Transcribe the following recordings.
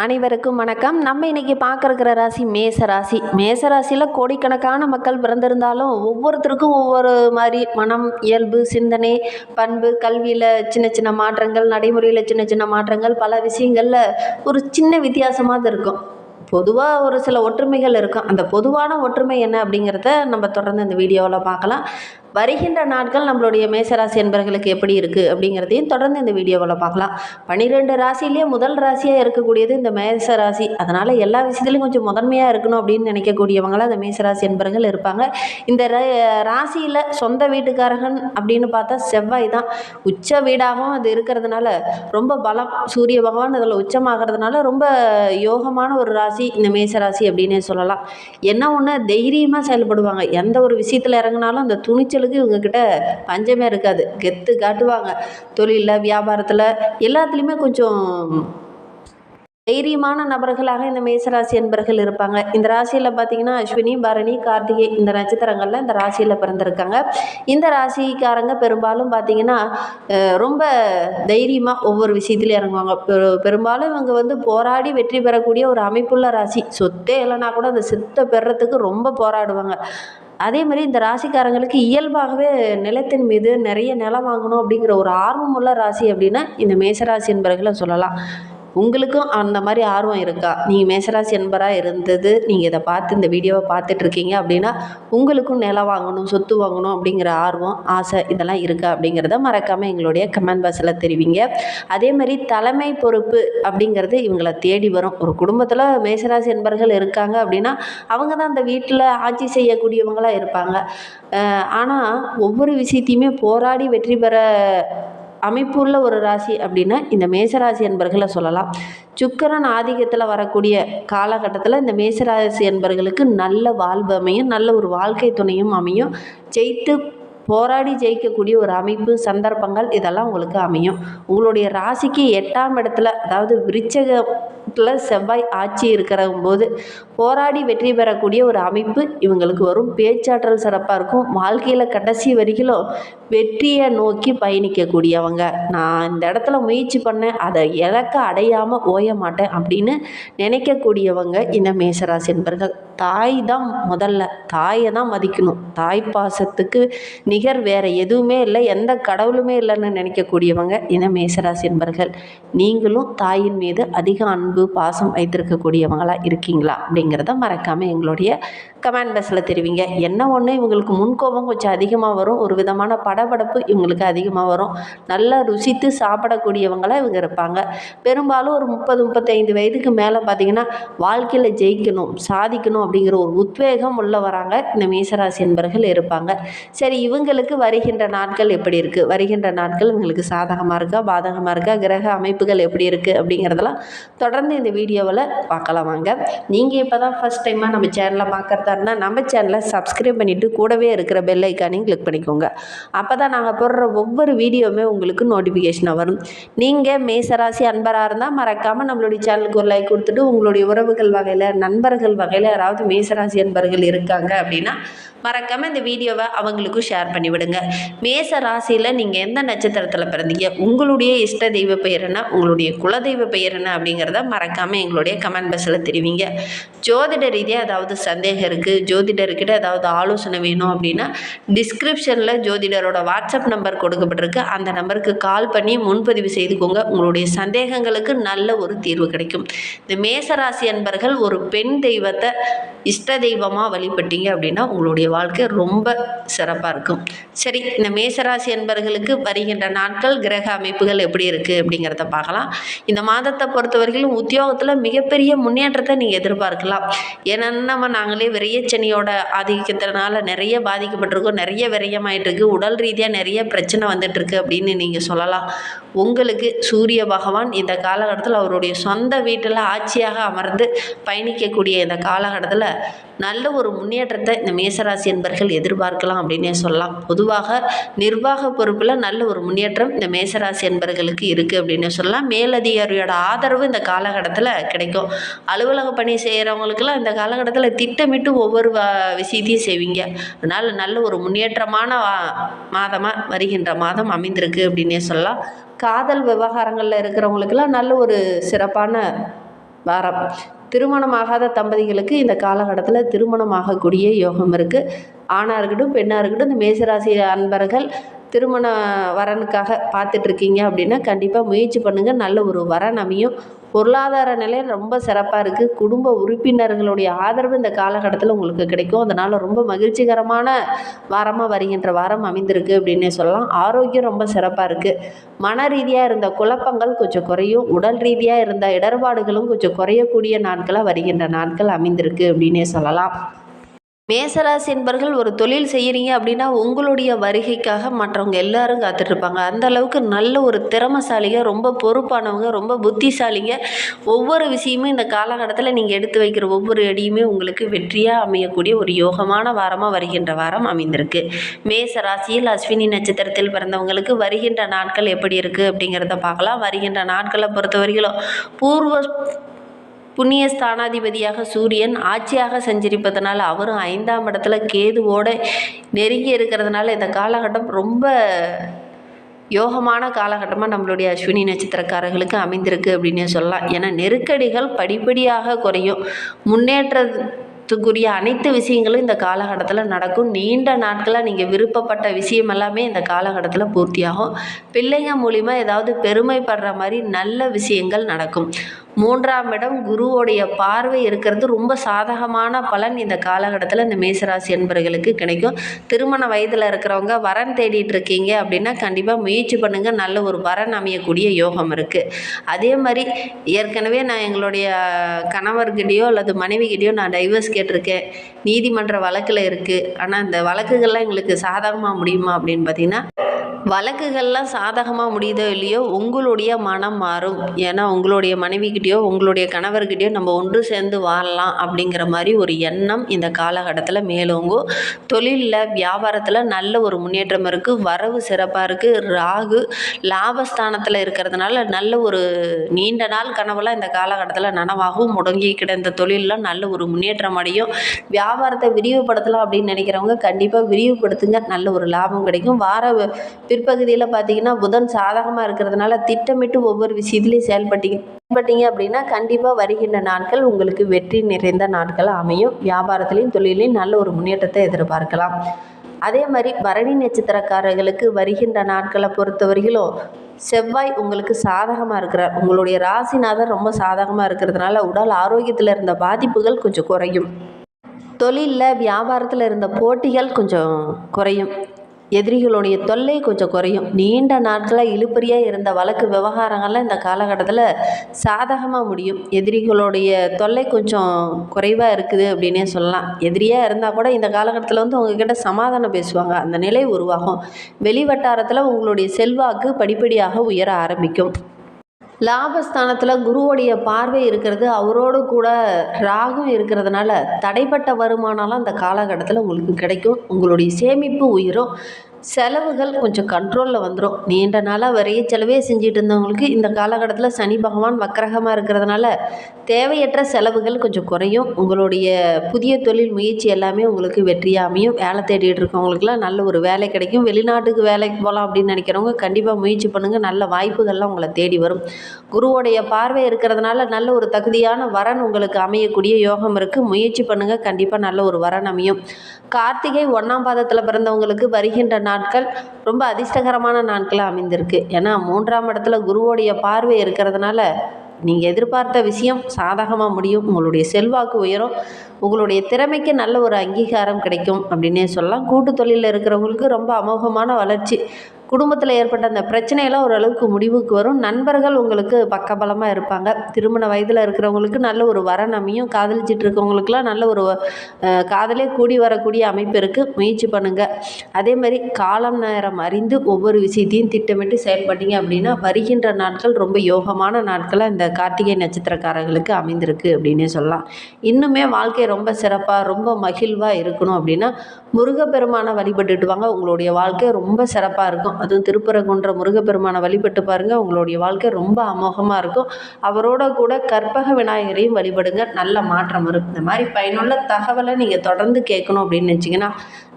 அனைவருக்கும் வணக்கம். நம்ம இன்னைக்கு பார்க்கறக்கிற ராசி மேச ராசி. மேச ராசியில் கோடிக்கணக்கான மக்கள் பிறந்திருந்தாலும் ஒவ்வொருத்தருக்கும் ஒவ்வொரு மாதிரி மனம் இயல்பு சிந்தனை பண்பு கல்வியில் சின்ன சின்ன மாற்றங்கள் நடைமுறையில் சின்ன சின்ன மாற்றங்கள் பல விஷயங்களில் ஒரு சின்ன வித்தியாசமாக இருக்கும். பொதுவாக ஒரு சில ஒற்றுமைகள் இருக்கும். அந்த பொதுவான ஒற்றுமை என்ன அப்படிங்கிறத நம்ம தொடர்ந்து இந்த வீடியோவில் பார்க்கலாம். வருகின்ற நாட்கள் நம்மளுடைய மேசராசி என்பர்களுக்கு எப்படி இருக்குது அப்படிங்கிறதையும் தொடர்ந்து இந்த வீடியோவில் பார்க்கலாம். பன்னிரெண்டு ராசியிலேயே முதல் ராசியாக இருக்கக்கூடியது இந்த மேச ராசி அதனால் எல்லா விஷயத்துலையும் கொஞ்சம் முதன்மையாக இருக்கணும் அப்படின்னு நினைக்கக்கூடியவங்களாம் அந்த மேசராசி என்பர்கள் இருப்பாங்க. இந்த ராசியில் சொந்த வீட்டுக்காரகன் அப்படின்னு பார்த்தா செவ்வாய் தான். உச்ச வீடாகவும் அது இருக்கிறதுனால ரொம்ப பலம். சூரிய பகவான் அதில் உச்சமாகிறதுனால ரொம்ப யோகமான ஒரு ராசி இந்த மேச ராசி அப்படின்னே சொல்லலாம். என்ன ஒன்று தைரியமாக செயல்படுவாங்க. எந்த ஒரு விஷயத்தில் இறங்கினாலும் அந்த துணிச்சல் பெண்களுக்கு இவங்கக்கிட்ட பஞ்சமே இருக்காது. கெத்து காட்டுவாங்க. தொழிலில் வியாபாரத்தில் எல்லாத்துலேயுமே கொஞ்சம் தைரியமான நபர்களாக இந்த மேசராசி என்பர்கள் இருப்பாங்க. இந்த ராசியில் பார்த்தீங்கன்னா அஸ்வினி பரணி கார்த்திகை இந்த நட்சத்திரங்களில் இந்த ராசியில் பிறந்திருக்காங்க. இந்த ராசிக்காரங்க பெரும்பாலும் பார்த்தீங்கன்னா ரொம்ப தைரியமாக ஒவ்வொரு விஷயத்துலையும் இறங்குவாங்க. பெரும்பாலும் இவங்க வந்து போராடி வெற்றி பெறக்கூடிய ஒரு அமைப்புள்ள ராசி. சொத்தே இல்லைனா கூட அந்த சித்தை பெறத்துக்கு ரொம்ப போராடுவாங்க. அதே மாதிரி இந்த ராசிக்காரங்களுக்கு இயல்பாகவே நிலத்தின் மீது நிறைய நிலம் வாங்கணும் அப்படிங்கிற ஒரு ஆர்வமுள்ள ராசி அப்படின்னா இந்த மேசராசி என்பவர்களை சொல்லலாம். உங்களுக்கும் அந்த மாதிரி ஆர்வம் இருக்கா? நீங்கள் மேசராசி என்பராக இருந்தது நீங்கள் இதை பார்த்து இந்த வீடியோவை பார்த்துட்ருக்கீங்க அப்படின்னா உங்களுக்கும் நிலம் வாங்கணும் சொத்து வாங்கணும் அப்படிங்கிற ஆர்வம் ஆசை இதெல்லாம் இருக்கா அப்படிங்கிறத மறக்காமல் எங்களுடைய கமெண்ட் பாக்ஸில் தெரிவிங்க. அதே மாதிரி தலைமை பொறுப்பு அப்படிங்கிறது இவங்களை தேடி வரும். ஒரு குடும்பத்தில் மேசராசி என்பர்கள் இருக்காங்க அப்படின்னா அவங்க தான் அந்த வீட்டில் ஆட்சி செய்யக்கூடியவங்களாக இருப்பாங்க. ஆனால் ஒவ்வொரு விஷயத்தையுமே போராடி வெற்றி பெற அமைப்புள்ள ஒரு ராசி அப்படின்னா இந்த மேசராசி என்பர்களை சொல்லலாம். சுக்கரன் ஆதிக்கத்தில் வரக்கூடிய காலகட்டத்தில் இந்த மேசராசி என்பர்களுக்கு நல்ல வாழ்வு அமையும் நல்ல ஒரு வாழ்க்கை துணையும் அமையும். ஜெயித்து போராடி ஜெயிக்கக்கூடிய ஒரு அமைப்பு சந்தர்ப்பங்கள் இதெல்லாம் உங்களுக்கு அமையும். உங்களுடைய ராசிக்கு எட்டாம் இடத்துல அதாவது விருச்சகத்தில் செவ்வாய் ஆட்சி இருக்கிற போது போராடி வெற்றி பெறக்கூடிய ஒரு அமைப்பு இவங்களுக்கு வரும். பேச்சாற்றல் சிறப்பாக இருக்கும். வாழ்க்கையில் கடைசி வரைக்கும் வெற்றியை நோக்கி பயணிக்கக்கூடியவங்க. நான் இந்த இடத்துல முயற்சி பண்ணேன் அதை இலக்க அடையாமல் ஓய மாட்டேன் அப்படின்னு நினைக்கக்கூடியவங்க இந்த மேசராசி என்பர்கள். தாய் தான் முதல்ல. தாயை தான் மதிக்கணும். தாய் பாசத்துக்கு நிகர் வேற எதுவுமே இல்லை. எந்த கடவுளுமே இல்லைன்னு நினைக்கக்கூடியவங்க இன மேசராசி என்பர்கள். நீங்களும் தாயின் மீது அதிக அன்பு பாசம் வைத்திருக்கக்கூடியவங்களா இருக்கீங்களா அப்படிங்கிறத மறக்காமல் எங்களுடைய கமெண்ட் பாக்ஸில் தெரிவிங்க. என்ன ஒன்று இவங்களுக்கு முன்கோபம் கொஞ்சம் அதிகமாக வரும். ஒரு விதமான படபடப்பு இவங்களுக்கு அதிகமாக வரும். நல்லா ருசித்து சாப்பிடக்கூடியவங்களாக இவங்க இருப்பாங்க. பெரும்பாலும் ஒரு முப்பது முப்பத்தைந்து வயதுக்கு மேலே பார்த்தீங்கன்னா வாழ்க்கையில் ஜெயிக்கணும் சாதிக்கணும் அப்படிங்கிற ஒரு உத்வேகம் உள்ள வராங்க. இந்த மேசராசி என்பர்கள் இருப்பாங்க. சரி இவங்களுக்கு வருகின்ற நாட்கள் எப்படி இருக்குது வருகின்ற நாட்கள் இவங்களுக்கு சாதகமாக இருக்கா? பாதகமாக இருக்கா? கிரக அமைப்புகள் எப்படி இருக்குது அப்படிங்கிறதெல்லாம் தொடர்ந்து இந்த வீடியோவில் பார்க்கலாம் வாங்க. நீங்கள் இப்போ தான் ஃபஸ்ட் டைமாக நம்ம சேனலை பார்க்குறதா இருந்தால் நம்ம சேனலை சப்ஸ்கிரைப் பண்ணிவிட்டு கூடவே இருக்கிற பெல் ஐக்கானையும் கிளிக் பண்ணிக்கோங்க. அப்போ தான் நாங்கள் போடுற ஒவ்வொரு வீடியோவுமே உங்களுக்கு நோட்டிஃபிகேஷனாக வரும். நீங்கள் மேசராசி அன்பராக இருந்தால் மறக்காமல் நம்மளுடைய சேனலுக்கு ஒரு லைக் கொடுத்துட்டு உங்களுடைய உறவுகள் வகையில் நண்பர்கள் வகையில் யாராவது மேசராசி அன்பர்கள் இருக்காங்க அப்படின்னா மறக்காமல் இந்த வீடியோவை அவங்களுக்கும் ஷேர் பண்ணிவிடுங்க. மேச ராசியில் நீங்கள் எந்த நட்சத்திரத்தில் பிறந்தீங்க? உங்களுடைய இஷ்ட தெய்வ பெயர் என்ன? உங்களுடைய குலதெய்வ பெயர் என்ன? அப்படிங்கிறத மறக்காமல் எங்களுடைய கமெண்ட் பாக்ஸில் தெரிவிங்க. ஜோதிட ரீதியாக ஏதாவது சந்தேகம் இருக்குது ஜோதிடர்கிட்ட ஏதாவது ஆலோசனை வேணும் அப்படின்னா டிஸ்கிரிப்ஷனில் ஜோதிடரோட வாட்ஸ்அப் நம்பர் கொடுக்கப்பட்டிருக்கு. அந்த நம்பருக்கு கால் பண்ணி முன்பதிவு செய்துக்கோங்க. உங்களுடைய சந்தேகங்களுக்கு நல்ல ஒரு தீர்வு கிடைக்கும். இந்த மேசராசி அன்பர்கள் ஒரு பெண் தெய்வத்தை இஷ்ட தெய்வமாக வழிபட்டீங்க அப்படின்னா உங்களுடைய வாழ்க்கை ரொம்ப சிறப்பாக இருக்கும். சரி இந்த மேசராசி என்பர்களுக்கு வருகின்ற நாட்கள் கிரக அமைப்புகள் எப்படி இருக்குது அப்படிங்கிறத பார்க்கலாம். இந்த மாதத்தை பொறுத்தவரையிலும் உத்தியோகத்தில் மிகப்பெரிய முன்னேற்றத்தை நீங்கள் எதிர்பார்க்கலாம். ஏன்னா நம்ம நாங்களே விரையச்சனியோட ஆதிக்கத்தினால நிறைய பாதிக்கப்பட்டிருக்கோம் நிறைய விரயமாயிட்டிருக்கு உடல் ரீதியாக நிறைய பிரச்சனை வந்துட்டுருக்கு அப்படின்னு நீங்கள் சொல்லலாம். உங்களுக்கு சூரிய பகவான் இந்த காலகட்டத்தில் அவருடைய சொந்த வீட்டில் ஆட்சியாக அமர்ந்து பயணிக்கக்கூடிய இந்த காலகட்டத்தில் நல்ல ஒரு முன்னேற்றத்தை இந்த மேசராசி ராசி என்பர்கள் எதிர்பார்க்கலாம் அப்படின்னே சொல்லலாம். பொதுவாக நிர்வாக பொறுப்பில் நல்ல ஒரு முன்னேற்றம் இந்த மேசராசி என்பர்களுக்கு இருக்குது அப்படின்னு சொல்லலாம். மேலதிகாரியோட ஆதரவு இந்த காலகட்டத்தில் கிடைக்கும். அலுவலக பணி செய்கிறவங்களுக்கெல்லாம் இந்த காலகட்டத்தில் திட்டமிட்டு ஒவ்வொரு வ- விஷயத்தையும் செய்வீங்க. அதனால் நல்ல ஒரு முன்னேற்றமான மாதமாக வருகின்ற மாதம் அமைந்திருக்கு அப்படின்னே சொல்லலாம். காதல் விவகாரங்களில் இருக்கிறவங்களுக்கெல்லாம் நல்ல ஒரு சிறப்பான வாரம். திருமணமாகாத தம்பதிகளுக்கு இந்த காலகட்டத்தில் திருமணம் ஆகக்கூடிய யோகம் இருக்குது ஆணாக இருக்கட்டும் பெண்ணாக இருக்கட்டும் இந்த மேசராசி அன்பர்கள் திருமண வரனுக்காக பார்த்துட்ருக்கீங்க அப்படின்னா கண்டிப்பாக முயற்சி பண்ணுங்கள் நல்ல ஒரு வரன் அமையும். பொருளாதார நிலை ரொம்ப சிறப்பாக இருக்குது குடும்ப உறுப்பினர்களுடைய ஆதரவு இந்த காலகட்டத்தில் உங்களுக்கு கிடைக்கும். அதனால் ரொம்ப மகிழ்ச்சிகரமான வாரமாக வருகின்ற வாரம் அமைந்திருக்கு அப்படின்னே சொல்லலாம். ஆரோக்கியம் ரொம்ப சிறப்பாக இருக்குது மன ரீதியாக இருந்த குழப்பங்கள் கொஞ்சம் குறையும். உடல் ரீதியாக இருந்த இடர்பாடுகளும் கொஞ்சம் குறையக்கூடிய நாட்களாக வருகின்ற நாட்கள் அமைந்திருக்கு அப்படின்னே சொல்லலாம். மேசராசி என்பர்கள் ஒரு தொழில் செய்கிறீங்க அப்படின்னா உங்களுடைய வருகைக்காக மற்றவங்க எல்லாரும் காத்துட்ருப்பாங்க. அந்த அளவுக்கு நல்ல ஒரு திறமசாலிங்க ரொம்ப பொறுப்பானவங்க ரொம்ப புத்திசாலிங்க. ஒவ்வொரு விஷயமும் இந்த காலகட்டத்தில் நீங்கள் எடுத்து வைக்கிற ஒவ்வொரு அடியுமே உங்களுக்கு வெற்றியாக அமையக்கூடிய ஒரு யோகமான வாரமாக வருகின்ற வாரம் அமைந்திருக்கு. மேச ராசியில் அஸ்வினி நட்சத்திரத்தில் பிறந்தவங்களுக்கு வருகின்ற நாட்கள் எப்படி இருக்குது அப்படிங்கிறத பார்க்கலாம். வருகின்ற நாட்களை பொறுத்த வரைக்கும் பூர்வ புண்ணிய ஸ்தானாதிபதியாக சூரியன் ஆட்சியாக சஞ்சரிப்பதனால் அவரும் ஐந்தாம் இடத்துல கேதுவோட நெருங்கி இருக்கிறதுனால இந்த காலகட்டம் ரொம்ப யோகமான காலகட்டமாக நம்மளுடைய அஸ்வினி நட்சத்திரக்காரர்களுக்கு அமைந்திருக்கு அப்படின்னே சொல்லலாம். ஏன்னா நெருக்கடிகள் படிப்படியாக குறையும். முன்னேற்றத்துக்குரிய அனைத்து விஷயங்களும் இந்த காலகட்டத்தில் நடக்கும். நீண்ட நாட்களாக நீங்கள் விருப்பப்பட்ட விஷயம் எல்லாமே இந்த காலகட்டத்தில் பூர்த்தியாகும். பிள்ளைங்க மூலிமா ஏதாவது பெருமைப்படுற மாதிரி நல்ல விஷயங்கள் நடக்கும். மூன்றாம் இடம் குருவோடைய பார்வை இருக்கிறது. ரொம்ப சாதகமான பலன் இந்த காலகட்டத்தில் இந்த மேசராசி என்பவர்களுக்கு கிடைக்கும். திருமண வயதில் இருக்கிறவங்க வரன் தேடிட்டு இருக்கீங்க அப்படின்னா கண்டிப்பாக முயற்சி பண்ணுங்கள் நல்ல ஒரு வரன் அமையக்கூடிய யோகம் இருக்குது அதே மாதிரி ஏற்கனவே நான் எங்களுடைய கணவர்கிட்டயோ அல்லது மனைவிகிட்டயோ நான் டைவர்ஸ் கேட்டிருக்கேன். நீதிமன்ற வழக்கில் இருக்குது ஆனால் அந்த வழக்குகள்லாம் எங்களுக்கு சாதகமாக முடியுமா அப்படின்னு பார்த்தீங்கன்னா வழக்குகள்லாம் சாதகமாக முடியுதோ இல்லையோ உங்களுடைய மனம் மாறும். ஏன்னா உங்களுடைய மனைவிக்கிட்டேயோ உங்களுடைய கணவர்கிட்டயோ நம்ம ஒன்று சேர்ந்து வாழலாம் அப்படிங்கிற மாதிரி ஒரு எண்ணம் இந்த காலகட்டத்தில் மேலோங்கும். தொழிலில் வியாபாரத்தில் நல்ல ஒரு முன்னேற்றம் இருக்குது வரவு சிறப்பாக இருக்குது ராகு லாபஸ்தானத்தில் இருக்கிறதுனால நல்ல ஒரு நீண்ட நாள் கனவுலாம் இந்த காலகட்டத்தில் நனவாகும் முடங்கி கிடந்த தொழிலெலாம் நல்ல ஒரு முன்னேற்றம் அடையும். வியாபாரத்தை விரிவுபடுத்தலாம் அப்படின்னு நினைக்கிறவங்க கண்டிப்பாக விரிவுபடுத்துங்க. நல்ல ஒரு லாபம் கிடைக்கும். வார பிற்பகுதியில் பார்த்தீங்கன்னா புதன் சாதகமாக இருக்கிறதுனால திட்டமிட்டு ஒவ்வொரு விஷயத்துலையும் செயல்பட்டீங்க பட்டீங்க அப்படின்னா கண்டிப்பாக வருகின்ற நாட்கள் உங்களுக்கு வெற்றி நிறைந்த நாட்கள் அமையும். வியாபாரத்துலேயும் தொழிலையும் நல்ல ஒரு முன்னேற்றத்தை எதிர்பார்க்கலாம். அதே மாதிரி பரணி நட்சத்திரக்காரர்களுக்கு வருகின்ற நாட்களை பொறுத்தவரையிலும் செவ்வாய் உங்களுக்கு சாதகமாக இருக்கிறார். உங்களுடைய ராசிநாதன் ரொம்ப சாதகமாக இருக்கிறதுனால உடல் ஆரோக்கியத்தில் இருந்த பாதிப்புகள் கொஞ்சம் குறையும். தொழிலில் வியாபாரத்தில் இருந்த போட்டிகள் கொஞ்சம் குறையும். எதிரிகளுடைய தொல்லை கொஞ்சம் குறையும். நீண்ட நாட்களாக இழுப்பறியாக இருந்த வழக்கு விவகாரங்கள்லாம் இந்த காலகட்டத்தில் சாதகமாக முடியும். எதிரிகளுடைய தொல்லை கொஞ்சம் குறைவாக இருக்குது அப்படின்னே சொல்லலாம். எதிரியாக இருந்தால் கூட இந்த காலகட்டத்தில் வந்து உங்ககிட்ட சமாதானம் பேசுவாங்க. அந்த நிலை உருவாகும். வெளி வட்டாரத்தில் உங்களுடைய செல்வாக்கு படிப்படியாக உயர ஆரம்பிக்கும். லாபஸ்தானத்தில் குருவுடைய பார்வை இருக்கிறது அவரோடு கூட ராகும் இருக்கிறதுனால தடைப்பட்ட வருமானம்லாம் அந்த காலகட்டத்தில் உங்களுக்கு கிடைக்கும். உங்களுடைய சேமிப்பு உயரும். செலவுகள் கொஞ்சம் கண்ட்ரோலில் வந்துடும் நீண்ட நாளாக வரைய செலவே செஞ்சுட்டு இருந்தவங்களுக்கு இந்த காலகட்டத்தில் சனி பகவான் வக்கரகமாக இருக்கிறதுனால தேவையற்ற செலவுகள் கொஞ்சம் குறையும். உங்களுடைய புதிய தொழில் முயற்சி எல்லாமே உங்களுக்கு வெற்றியாக அமையும். வேலை தேடிட்டு இருக்கவங்களுக்குலாம் நல்ல ஒரு வேலை கிடைக்கும். வெளிநாட்டுக்கு வேலைக்கு போகலாம் அப்படின்னு நினைக்கிறவங்க கண்டிப்பாக முயற்சி பண்ணுங்கள் நல்ல வாய்ப்புகள்லாம் உங்களை தேடி வரும். குருவோடைய பார்வை இருக்கிறதுனால நல்ல ஒரு தகுதியான வரன் உங்களுக்கு அமையக்கூடிய யோகம் இருக்குது முயற்சி பண்ணுங்கள் கண்டிப்பாக நல்ல ஒரு வரன் அமையும். கார்த்திகை ஒன்றாம் பாதத்தில் பிறந்தவங்களுக்கு வருகின்ற நாட்கள் ரொம்ப அதிர்ஷ்டகரமான நாட்களாக அமைந்திருக்கு. ஏன்னா மூன்றாம் இடத்துல குருவோடைய பார்வை இருக்கிறதுனால நீங்கள் எதிர்பார்த்த விஷயம் சாதகமாக முடியும். உங்களுடைய செல்வாக்கு உயரும். உங்களுடைய திறமைக்கு நல்ல ஒரு அங்கீகாரம் கிடைக்கும் அப்படின்னே சொல்லலாம். கூட்டு தொழிலில் இருக்கிறவங்களுக்கு ரொம்ப அமோகமான வளர்ச்சி. குடும்பத்தில் ஏற்பட்ட அந்த பிரச்சனையெல்லாம் ஓரளவுக்கு முடிவுக்கு வரும். நண்பர்கள் உங்களுக்கு பக்கபலமாக இருப்பாங்க. திருமண வயதில் இருக்கிறவங்களுக்கு நல்ல ஒரு வரன் அமையும் காதலிச்சிட்டு இருக்கவங்களுக்குலாம் நல்ல ஒரு காதலே கூடி வரக்கூடிய அமைப்பு இருக்குது முயற்சி பண்ணுங்கள் அதே மாதிரி காலம் நேரம் அறிந்து ஒவ்வொரு விஷயத்தையும் திட்டமிட்டு செயல்பட்டீங்க அப்படின்னா வருகின்ற நாட்கள் ரொம்ப யோகமான நாட்களாக இந்த கார்த்திகை நட்சத்திரக்காரர்களுக்கு அமைந்திருக்கு அப்படின்னே சொல்லலாம். இன்னுமே வாழ்க்கை ரொம்ப சிறப்பாக ரொம்ப மகிழ்வாக இருக்கணும் அப்படின்னா முருகப்பெருமானை வழிபட்டுட்டு வாங்க. உங்களுடைய வாழ்க்கை ரொம்ப சிறப்பாக இருக்கும். அதுவும் திருப்பரங்குன்ற முருகப்பெருமானை வழிபட்டு பாருங்கள் உங்களுடைய வாழ்க்கை ரொம்ப அமோகமாக இருக்கும். அவரோட கூட கற்பக விநாயகரையும் வழிபடுங்க. நல்ல மாற்றம் வரும். இந்த மாதிரி பயனுள்ள தகவலை நீங்கள் தொடர்ந்து கேட்கணும் அப்படின்னு நினச்சிங்கன்னா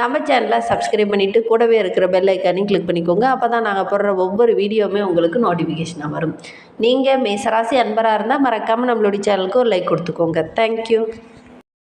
நம்ம சேனலை சப்ஸ்கிரைப் பண்ணிவிட்டு கூடவே இருக்கிற பெல் ஐக்கானையும் கிளிக் பண்ணிக்கோங்க. அப்போ தான் நாங்கள் போடுற ஒவ்வொரு வீடியோவுமே உங்களுக்கு நோட்டிஃபிகேஷனாக வரும். நீங்கள் மேசராசி அன்பராக இருந்தால் மறக்காமல் நம்மளுடைய சேனலுக்கு ஒரு லைக் கொடுத்துக்கோங்க. தேங்க்யூ